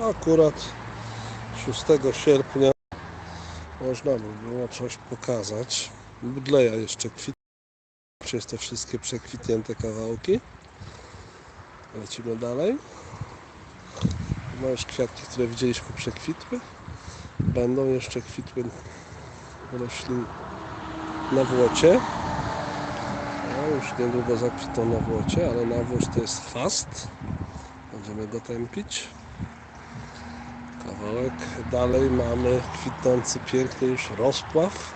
Akurat 6 sierpnia można by było coś pokazać. Budleja jeszcze kwit. Przez te wszystkie przekwitnięte kawałki. Lecimy dalej. No już kwiatki, które widzieliśmy przekwitły. Będą jeszcze kwitły roślin na włocie. No, już niedługo zakwitną na włocie, ale nawóz to jest chwast. Będziemy go tępić. Kawałek dalej mamy kwitnący piękny już rozpław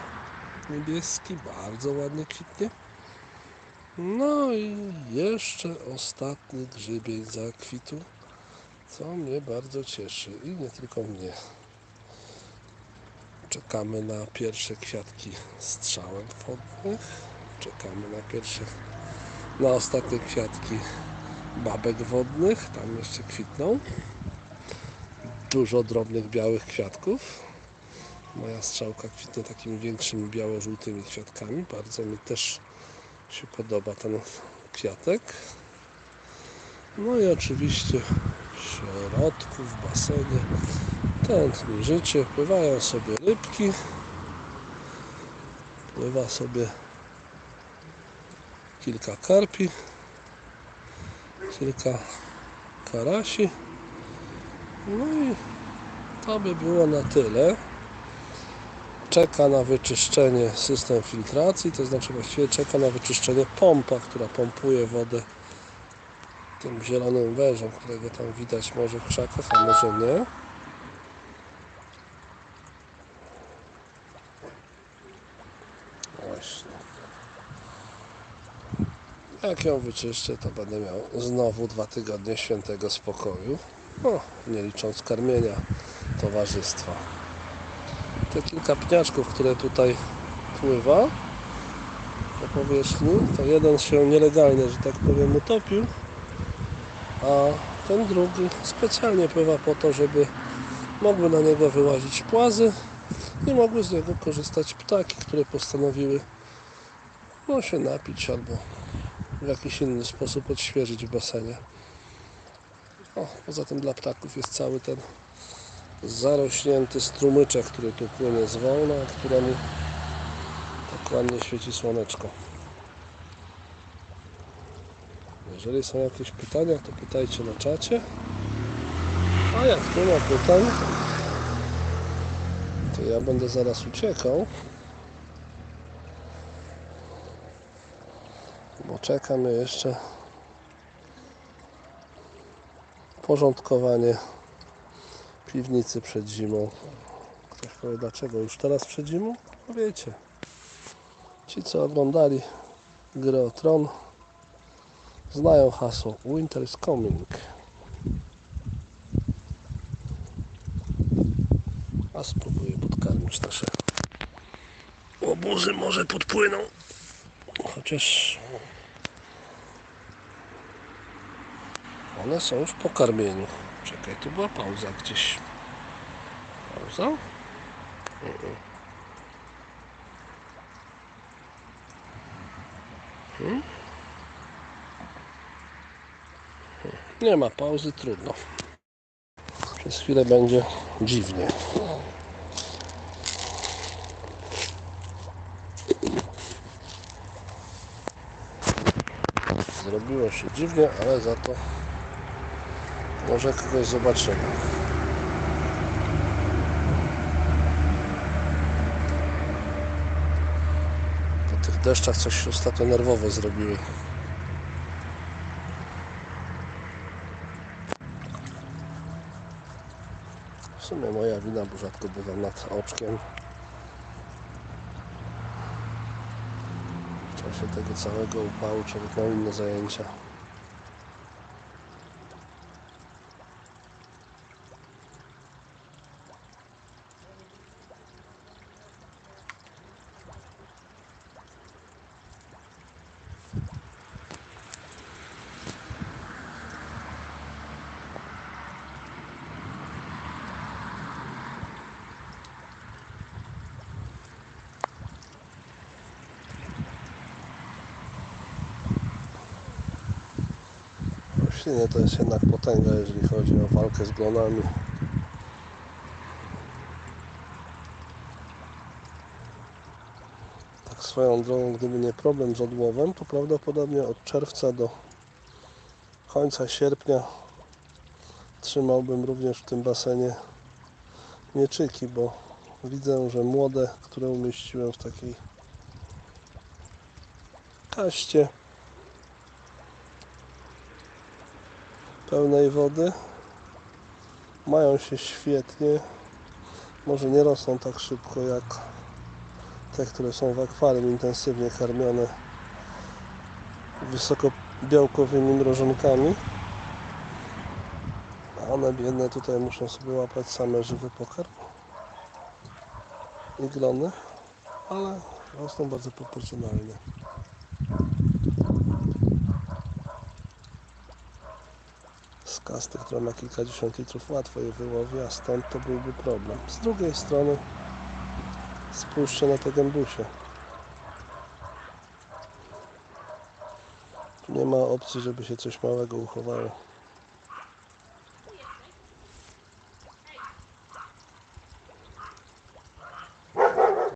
niebieski, bardzo ładnie kwitnie. No i jeszcze ostatni grzybień zakwitł, co mnie bardzo cieszy i nie tylko mnie. Czekamy na pierwsze kwiatki strzałem wodnych, czekamy na pierwsze, na ostatnie kwiatki babek wodnych, tam jeszcze kwitną. Dużo drobnych białych kwiatków. Moja strzałka kwitnie takimi większymi biało-żółtymi kwiatkami. Bardzo mi też się podoba ten kwiatek. No i oczywiście w środku, w basenie tętni życie. Pływają sobie rybki. Pływa sobie kilka karpi. Kilka karasi. No i to by było na tyle. Czeka na wyczyszczenie system filtracji, to znaczy właściwie czeka na wyczyszczenie pompa, która pompuje wodę tym zielonym wężem, którego tam widać może w krzakach, a może nie. Właśnie. Jak ją wyczyszczę, to będę miał znowu dwa tygodnie świętego spokoju. Nie licząc karmienia towarzystwa. Te kilka pniaczków, które tutaj pływa po powierzchni, to jeden się nielegalnie, że tak powiem, utopił, a ten drugi specjalnie pływa po to, żeby mogły na niego wyłazić płazy i mogły z niego korzystać ptaki, które postanowiły no, się napić albo w jakiś inny sposób odświeżyć w basenie. O, poza tym dla ptaków jest cały ten zarośnięty strumyczek, który tu płynie z wolna, któremu tak ładnie świeci słoneczko. Jeżeli są jakieś pytania, to pytajcie na czacie. A jak nie ma pytań, to ja będę zaraz uciekał. Bo czekamy jeszcze porządkowanie piwnicy przed zimą. Ktoś powie, dlaczego już teraz przed zimą? No wiecie, ci co oglądali grę o Tron znają hasło Winter is coming. A spróbuję podkarmić nasze łobuzy, może podpłyną. Chociaż one są już po karmieniu. Czekaj, tu była pauza gdzieś. Pauza? Mhm. Hmm? Nie ma pauzy, trudno. Przez chwilę będzie dziwnie. Zrobiło się dziwnie, ale za to może kogoś zobaczymy. Po tych deszczach coś ostatnio nerwowe zrobiły. W sumie moja wina, bo rzadko bywam nad oczkiem. W czasie tego całego upału człowiek miał inne zajęcia. Marcinie to jest jednak potęga, jeżeli chodzi o walkę z glonami. Tak swoją drogą, gdyby nie problem z odłowem, to prawdopodobnie od czerwca do końca sierpnia trzymałbym również w tym basenie mieczyki, bo widzę, że młode, które umieściłem w takiej kaście pełnej wody mają się świetnie. Może nie rosną tak szybko jak te, które są w akwarium intensywnie karmione wysokobiałkowymi mrożonkami. A one biedne tutaj muszą sobie łapać same żywy pokarm i glony, ale rosną bardzo proporcjonalnie. Z kasty, która ma kilkadziesiąt litrów, łatwo je wyłowi, a stąd to byłby problem. Z drugiej strony spójrzcie na te gębusie. Nie ma opcji, żeby się coś małego uchowało.